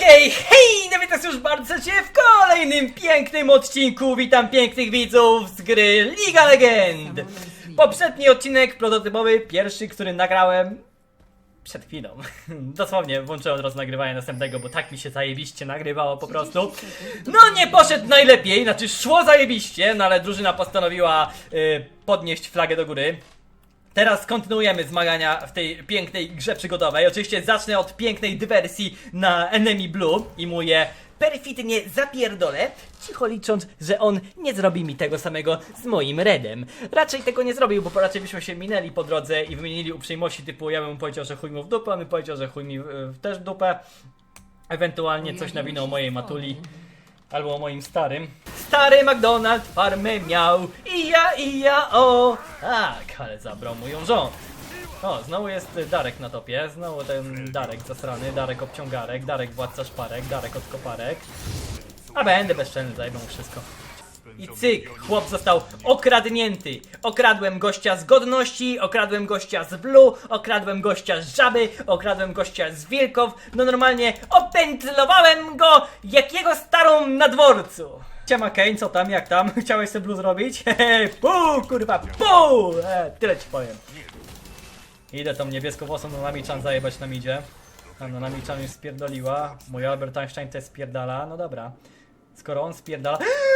Okej, hej, no witam już bardzo serdecznie w kolejnym pięknym odcinku. Witam pięknych widzów z gry Liga Legend. Poprzedni odcinek prototypowy, pierwszy, który nagrałem przed chwilą. Dosłownie włączyłem od razu nagrywanie następnego, bo tak mi się zajebiście nagrywało po prostu. No nie poszedł najlepiej, znaczy szło zajebiście, no ale drużyna postanowiła y, podnieść flagę do góry. Teraz kontynuujemy zmagania w tej pięknej grze przygodowej. Oczywiście zacznę od pięknej dywersji na Enemy Blue i mu je perfidnie zapierdolę, cicho licząc, że on nie zrobi mi tego samego z moim Redem. Raczej tego nie zrobił, bo raczej byśmy się minęli po drodze i wymienili uprzejmości typu ja bym powiedział, że chuj mu w dupę, on mi powiedział, że chuj mi y, też w dupę. Ewentualnie coś nawinął mojej matuli. Albo o moim starym. Stary McDonald farmę miał i ja, i ja, o! Tak, ale zabrał mu ją rząd. O, znowu jest Darek na topie, znowu ten Darek zasrany, Darek obciągarek, Darek władca szparek, Darek od koparek. A będę bezczelny, zajmą wszystko. I cyk, chłop został okradnięty. Okradłem gościa z godności, okradłem gościa z blue, okradłem gościa z żaby, okradłem gościa z wilków. No normalnie opętlowałem go jak jego starą na dworcu. Siema Kane, co tam, jak tam? Chciałeś sobie blue zrobić? Hehe, pu, kurwa, pu! E, tyle ci powiem. Idę tą niebieskowłosą no Nami-chan zajebać na midzie. Tam no Nami-chan już spierdoliła. Mój Albert Einstein też spierdala. No dobra. Skoro on spierdala...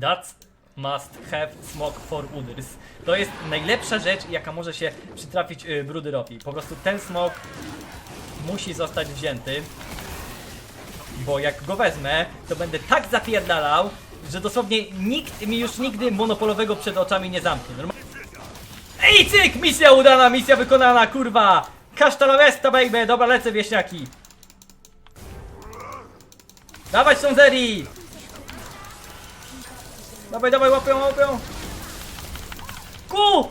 That must have smoke for others. To jest najlepsza rzecz, jaka może się przytrafić y, Bruderowi. Po prostu ten smok musi zostać wzięty. Bo jak go wezmę, to będę tak zapierdalał, że dosłownie nikt mi już nigdy monopolowego przed oczami nie zamknie. Norma- Ej, cyk! Misja udana, misja wykonana, kurwa! Kasztana Vesta, baby! Dobra, lecę, wieśniaki! Dawać są zeri! Dawaj, dawaj, łapią, łapią! Ku!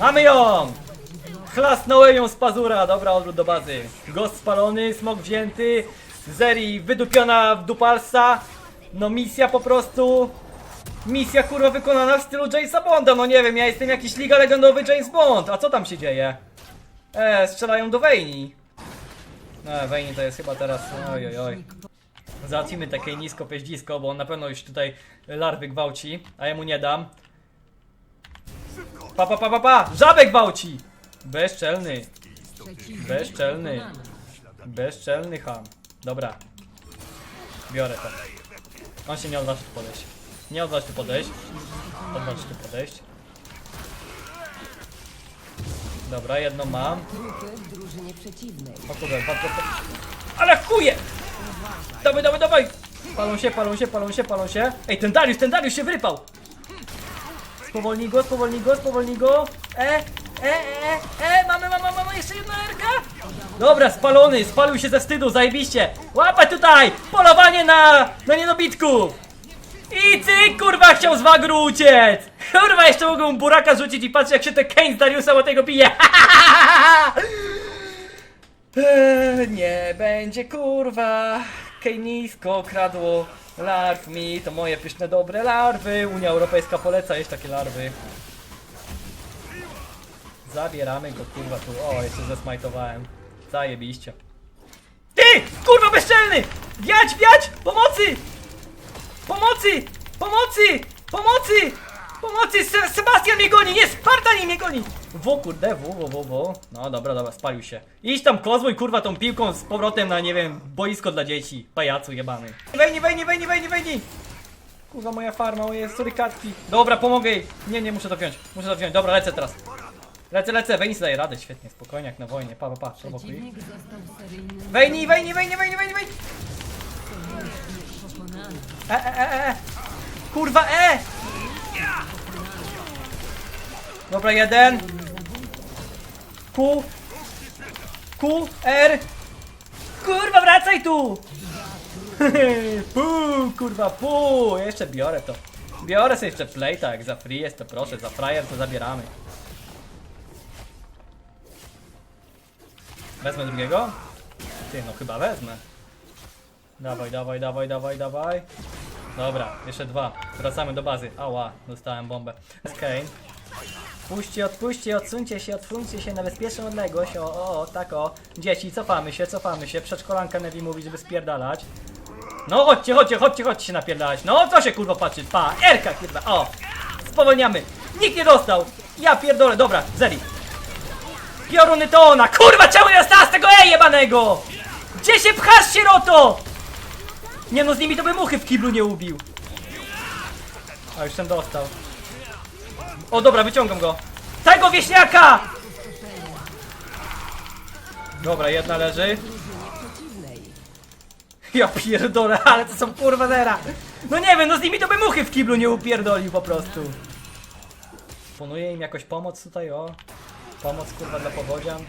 Mamy ją! Chlasnąłem ją z pazura, dobra, odwrót do bazy. Ghost spalony, smok wzięty, Zeri wydupiona w dupalsa. No misja po prostu... Misja kurwa wykonana w stylu Jamesa Bonda, no nie wiem, ja jestem jakiś Liga Legendowy James Bond, a co tam się dzieje? E, strzelają do Wejni. E, Wejni to jest chyba teraz, oj oj oj. Załatwimy takie nisko pieździsko, bo on na pewno już tutaj larwy gwałci, a ja mu nie dam. Pa pa pa pa pa! Żabek gwałci! Bezczelny, bezczelny, bezczelny ham. Dobra. Biorę to. On się nie odważy tu podejść. Nie odważy tu podejść. Odważy tu podejść. Dobra, jedną mam. O kurde, bardzo... Ale chuje! Dawaj, dawaj, dawaj! Palą się, palą się, palą się, palą się. Ej, ten Dariusz, ten Dariusz się wyrypał! Spowolnij go, spowolnij go, spowolnij go. E, e, e, e, mamy, mamy, mamy, jeszcze jedna erka? Dobra, spalony, spalił się ze wstydu, zajebiście. Łapać tutaj! Polowanie na, na nienobitków! I ty, kurwa, chciał z wagru uciec! Kurwa, jeszcze mogę mu buraka rzucić i patrz jak się ten Kane z Dariusa o tego bije! Eee, nie będzie kurwa. Kejnisko kradło larw mi, to moje pyszne dobre larwy. Unia Europejska poleca jeść takie larwy. Zabieramy go kurwa tu. O, jeszcze zesmajtowałem. Zajebiście. Ty! Kurwa bezczelny! Wiać, wiać! Pomocy! Pomocy! Pomocy! Pomocy! Pomocy! Se Sebastian mnie goni! Nie, Spartani mnie goni! W kurde, w, w, w, w. No dobra, dobra, spalił się. Idź tam kozłuj kurwa tą piłką z powrotem na, nie wiem, boisko dla dzieci. Pajacu jebany. Wejnij, wejnij, wejnij, wejnij, wejnij! Kurwa moja farma, moje surykatki. Dobra, pomogę jej. Nie, nie, muszę to wziąć. Muszę to wziąć. Dobra, lecę teraz. Lecę, lecę. Sobie daje radę, świetnie, spokojnie, jak na wojnie. Pa, pa, pa, prowokuj. Wejnij, wejnij, wejnij, wejnij, wejnij! pokonany. E, e, e, e! Kurwa, e! Dobra, jeden. Q. Q, R. Kurwa, wracaj tu! Pu, kurwa, pu! Jeszcze biorę to. Biorę sobie jeszcze playta, jak za free jest to proszę, za frajer to zabieramy. Wezmę drugiego? Ty, no chyba wezmę. Dawaj, dawaj, dawaj, dawaj, dawaj. Dobra, jeszcze dwa. Wracamy do bazy. Ała, dostałem bombę. Okej. Puśćcie, odpuśćcie, odsuńcie się, odsuńcie się na bezpieczną odległość. O, o, o, tak o. Dzieci, cofamy się, cofamy się. Przedszkolanka Nevi mówi, żeby spierdalać. No chodźcie, chodźcie, chodźcie, chodźcie się napierdalać. No co się kurwa patrzy? Pa, Erka kurwa, o. Spowolniamy. Nikt nie dostał. Ja pierdolę, dobra, Zeri. Pioruny to ona, kurwa, czemu nie dostała z tego E jebanego? Gdzie się pchasz, sieroto? Nie no, z nimi to by muchy w kiblu nie ubił. A już ten dostał. O dobra, wyciągam go. Tego wieśniaka! Dobra, jedna leży. Ja pierdolę, ale to są kurwa zera. No nie wiem, no z nimi to by muchy w kiblu nie upierdolił po prostu. Proponuję im jakoś pomoc tutaj, o. Pomoc kurwa dla powodzian.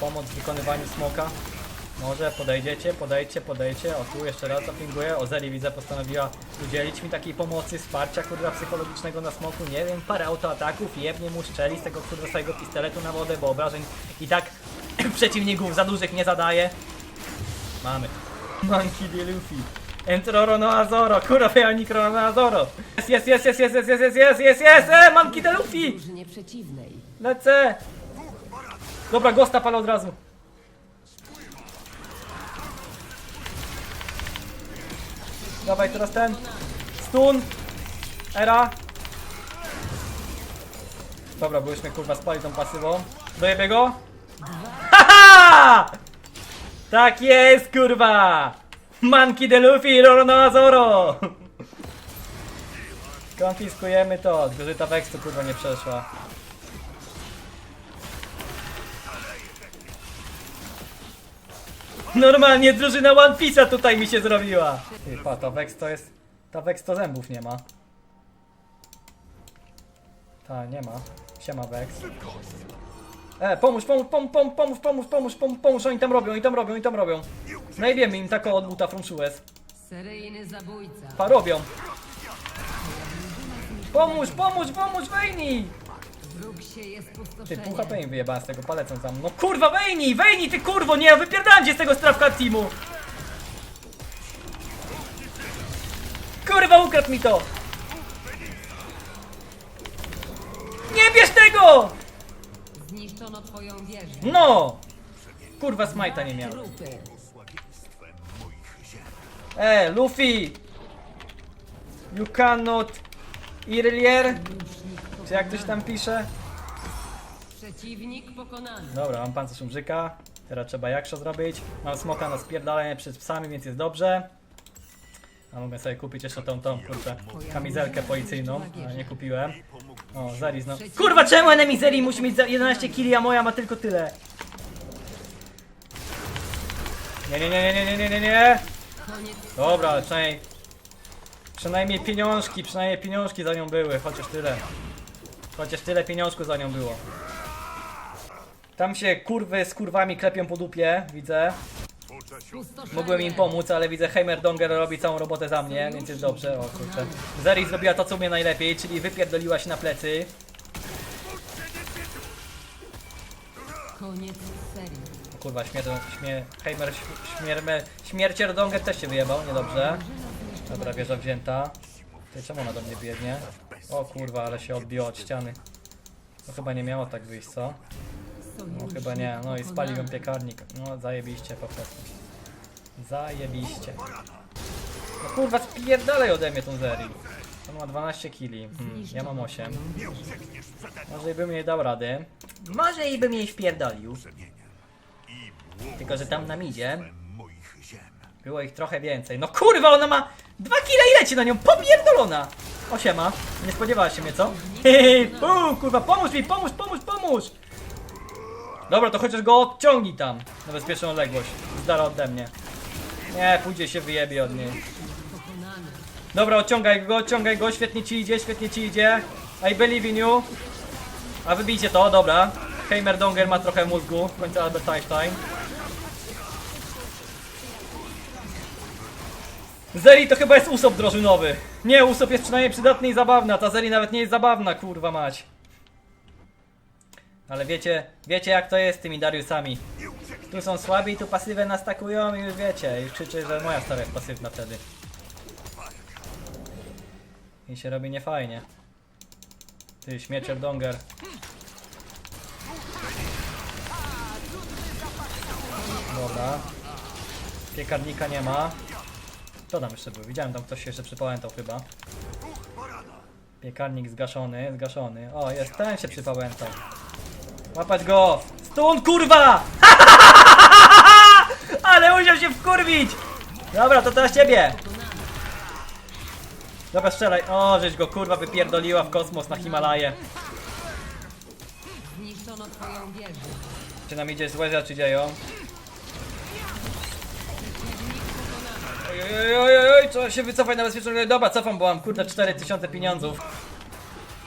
Pomoc w wykonywaniu smoka. Może podejdziecie, podejdźcie, podejdźcie. O tu jeszcze raz zapinguję. O Zeri widzę postanowiła udzielić mi takiej pomocy, wsparcia kurwa psychologicznego na smoku. Nie wiem, parę autoataków, jebnie mu strzeli z tego kurwa swojego pistoletu na wodę, bo obrażeń i tak przeciwników za dużych nie zadaje. Mamy. Monkey D. Luffy. Entroro no Azoro, kurwa ja Nikro no Azoro. Jest, jest, jest, jest, jest, jest, jest, jest, jest, jest, e, Monkey D. Luffy! Lecę! Dobra, gosta palę od razu. Dawaj, teraz ten. Stun. Era. Dobra, mnie kurwa spali tą pasywą. Dojebie go. Haha! Tak jest, kurwa! Monkey de Luffy, Roro Azoro! Konfiskujemy to, tylko że ta Vex tu kurwa nie przeszła. Normalnie drużyna One Piece'a tutaj mi się zrobiła. Ty, pa, ta Vex to jest... Ta Vex to zębów nie ma. Ta, nie ma. Siema Vex. E, pomóż, pomóż, pomóż, pomóż, pomóż, pomóż, pomóż, pomóż, pomóż, oni tam robią, oni tam robią, oni tam robią. Najwiemy im tako od buta from Suez. Seryjny zabójca. Pa, robią. Pomóż, pomóż, pomóż, Wejni! Wróg się jest Ty, pół HP wyjebałem z tego, palecą tam. No kurwa, Wejni, Wejni, ty kurwo, nie, wypierdałem cię z tego strawka teamu! Kurwa, ukradł mi to! Nie bierz tego! Zniszczono twoją wieżę. No! Kurwa, smajta nie miałem. Trupy. E, Luffy! You cannot... Irlier? Czy jak ktoś tam pisze? Przeciwnik pokonany. Dobra, mam pancerz umrzyka. Teraz trzeba jaksza zrobić. Mam smoka na spierdalanie przed psami, więc jest dobrze. A mogę sobie kupić jeszcze tą, tą, kurczę, kamizelkę policyjną, ale nie kupiłem. O, znowu. Kurwa, czemu enemy Zeri musi mieć za 11 kili, a moja ma tylko tyle? Nie, nie, nie, nie, nie, nie, nie, nie. Dobra, ale przynajmniej... Przynajmniej pieniążki, przynajmniej pieniążki za nią były, chociaż tyle. Chociaż tyle pieniążków za nią było. Tam się kurwy z kurwami klepią po dupie, widzę. Mogłem im pomóc, ale widzę Heimerdonger robi całą robotę za mnie, więc jest dobrze. O kurczę. Zeri zrobiła to, co umie najlepiej, czyli wypierdoliła się na plecy. Koniec serii. O kurwa, śmier... śmie... Heimer... Śmierme... Śmiercierdonger też się wyjebał, niedobrze. Dobra, wieża wzięta. Ty, czemu ona do mnie biegnie? O kurwa, ale się odbiło od ściany. To chyba nie miało tak wyjść, co? No chyba nie, no i spaliłem piekarnik. No zajebiście po prostu. Zajebiście. No kurwa, spierdalaj ode mnie tą Zeri. On ma 12 kili, hmm, ja mam 8. Może i bym jej dał rady. Może i bym jej wpierdolił. Tylko, że tam na midzie było ich trochę więcej. No kurwa, ona ma 2 kile i leci na nią, popierdolona! Osiema, nie spodziewała się mnie, co? Hehe, pu, kurwa, pomóż mi, pomóż, pomóż, pomóż! Dobra, to chociaż go odciągnij tam na bezpieczną odległość. Z ode mnie. Nie, pójdzie się wyjebie od niej. Dobra, odciągaj go, odciągaj go, świetnie ci idzie, świetnie ci idzie. I believe in you. A wybijcie to, dobra. Heimerdonger ma trochę mózgu, w końcu Albert Einstein. Zeri to chyba jest Usop drożynowy. Nie, Usop jest przynajmniej przydatny i zabawny, a ta Zeri nawet nie jest zabawna, kurwa mać. Ale wiecie, wiecie jak to jest z tymi Dariusami. Tu są słabi, tu pasywę nastakują i już wiecie, już krzyczy, że moja stara jest pasywna wtedy. I się robi niefajnie. Ty, śmiecier donger. Dobra. Piekarnika nie ma. Co tam jeszcze był? Widziałem tam ktoś się jeszcze przypałętał chyba. Piekarnik zgaszony, zgaszony. O, jest ten się przypałętał. Łapać go! Stun kurwa! Ale musiał się wkurwić! Dobra, to teraz ciebie! Dobra, strzelaj. O, żeś go kurwa wypierdoliła w kosmos na Himalaję. Zniszczono twoją wieżę. Czy nam idzie złe rzeczy dzieją? Oj, oj, oj, oj, się wycofać na bezpieczną grę. Dobra, cofam, bo mam kurde 4000 pieniądzów.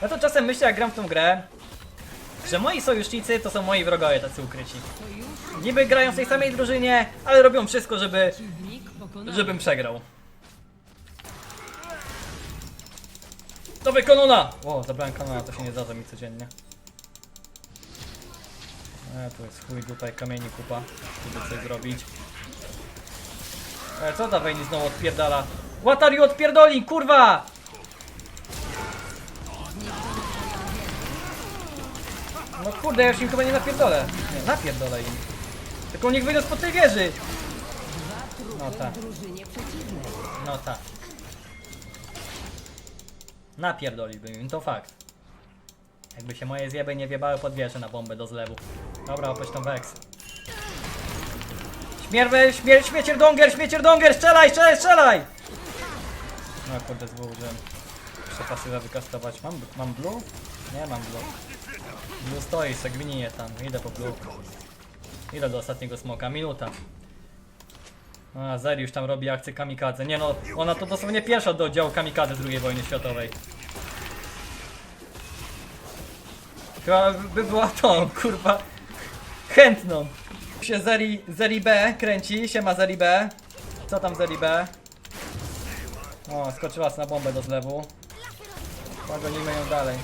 Ja to czasem myślę, jak gram w tą grę, że moi sojusznicy to są moi wrogowie tacy ukryci. Niby grają w tej samej drużynie, ale robią wszystko, żeby, żebym przegrał. Dawaj kanona! O, zabrałem kanona, to się nie zdarza mi codziennie. E, tu jest chuj tutaj kamieni kupa, żeby coś zrobić. E, co ta Vayne znowu odpierdala? What are odpierdoli, kurwa! No kurde, ja już im chyba nie napierdolę. Nie, napierdolę im. Tylko niech wyjdą spod tej wieży! No tak. No tak. Napierdoliłbym im, to fakt. Jakby się moje zjeby nie wiebały pod wieżę na bombę do zlewu. Dobra, opać tą Vex. Śmierwę, śmier śmiecier donger, śmiecier donger, strzelaj, strzelaj, strzelaj! No kurde, złożyłem. Muszę pasywę wykastować. Mam, mam blue? Nie mam blue. Blue stoi, se gminije tam. Idę po blue. Idę do ostatniego smoka, minuta. A, Zeri już tam robi akcję kamikadze. Nie no, ona to dosłownie pierwsza do oddziału kamikadze II wojny światowej. Chyba by była tą, kurwa, chętną. Się Zeri, Zeri B kręci, siema Zeri B. Co tam Zeri B? O, skoczyła na bombę do zlewu. Pogonimy ją dalej.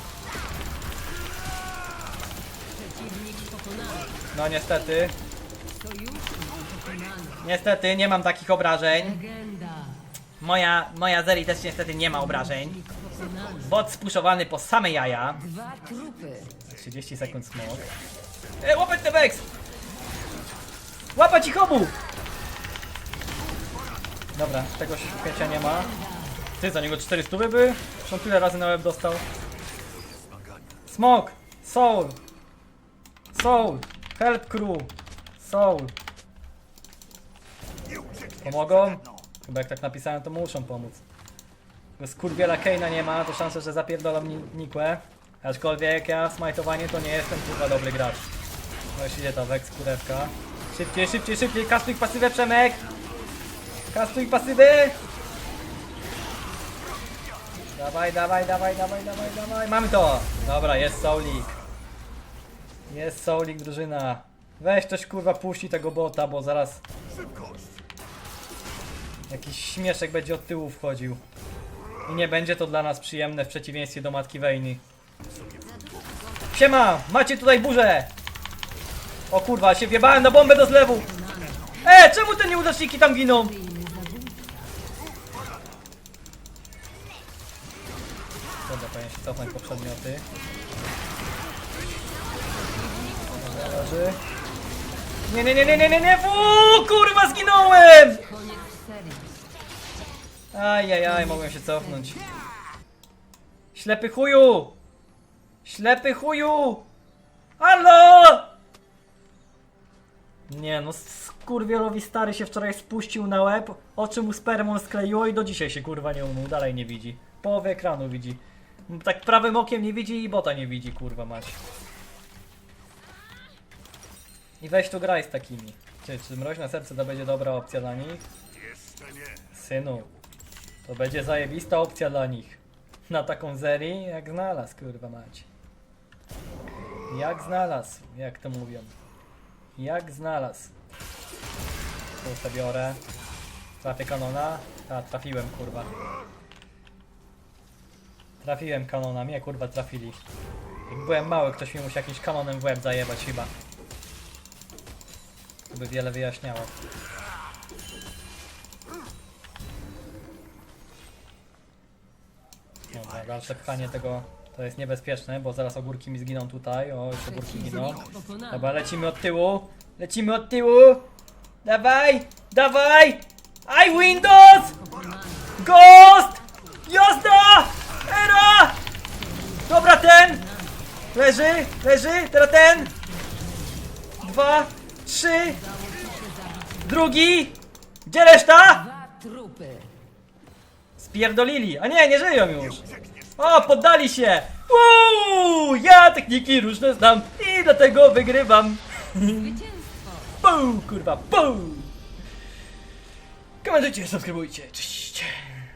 No niestety, niestety nie mam takich obrażeń. Moja, moja Zeri też niestety nie ma obrażeń. Bot spuszowany po same jaja. Dwa trupy. 30 sekund smok. E, łapać te Vex! Łapać ich obu! Dobra, tego śmiecia nie ma. Ty, za niego 400 by? Już on tyle razy na łeb dostał. Smok! Soul! Soul! Help crew! Soul! Pomogą? Chyba jak tak napisałem, to muszą pomóc. Bo skurwiela Keina nie ma, to szansa, że zapierdolą ni Nikłę. Aczkolwiek ja smajtowanie to nie jestem kurwa dobry gracz. No już idzie ta Vex kurewka. Szybciej, szybciej, szybciej, kastuj pasywę Przemek! Kastuj pasywy! Dawaj, dawaj, dawaj, dawaj, dawaj, dawaj, mamy to! Dobra, jest Soulik. Jest Soulik, drużyna. Weź coś kurwa puści tego bota, bo zaraz... Jakiś śmieszek będzie od tyłu wchodził. I nie będzie to dla nas przyjemne w przeciwieństwie do Matki Wejny. Siema! Macie tutaj burzę! O kurwa, się wjebałem na bombę do zlewu! E, czemu te nieudaczniki tam giną? Dobra, powinien się cofnąć po przedmioty. Dobra, leży. Nie, nie, nie, nie, nie, nie, nie! Uuu, kurwa, zginąłem! Ajajaj, mogłem się cofnąć. Ślepy chuju! Ślepy chuju! Halo! Nie no, skurwielowi stary się wczoraj spuścił na łeb, oczy mu spermą skleiło i do dzisiaj się kurwa nie umył, dalej nie widzi. Połowę ekranu widzi. Tak prawym okiem nie widzi i bota nie widzi, kurwa mać. I weź tu graj z takimi. Czy, czy mroźne serce to będzie dobra opcja dla nich? Synu, to będzie zajebista opcja dla nich. Na taką zeri, jak znalazł, kurwa mać. Jak znalazł, jak to mówią. Jak znalazł. Tu biorę. Trafię kanona. A, trafiłem, kurwa. Trafiłem kanona, mnie kurwa trafili. Jak byłem mały, ktoś mi musiał jakimś kanonem w łeb zajebać chyba. To by wiele wyjaśniało. Dobra. dalsze pchanie tego to jest niebezpieczne, bo zaraz ogórki mi zginą tutaj. O, jeszcze ogórki giną. Dobra, lecimy od tyłu. Lecimy od tyłu. Dawaj, dawaj. I Windows! Ghost! Jazda! Era! Dobra, ten! Leży, leży, teraz ten! Dwa, trzy! Drugi! Gdzie reszta? Spierdolili! A nie, nie żyją już! O, poddali się! Uuu, ja techniki różne znam i dlatego wygrywam! Zwycięstwo. Puu, kurwa, puu! Komentujcie, subskrybujcie, cześć!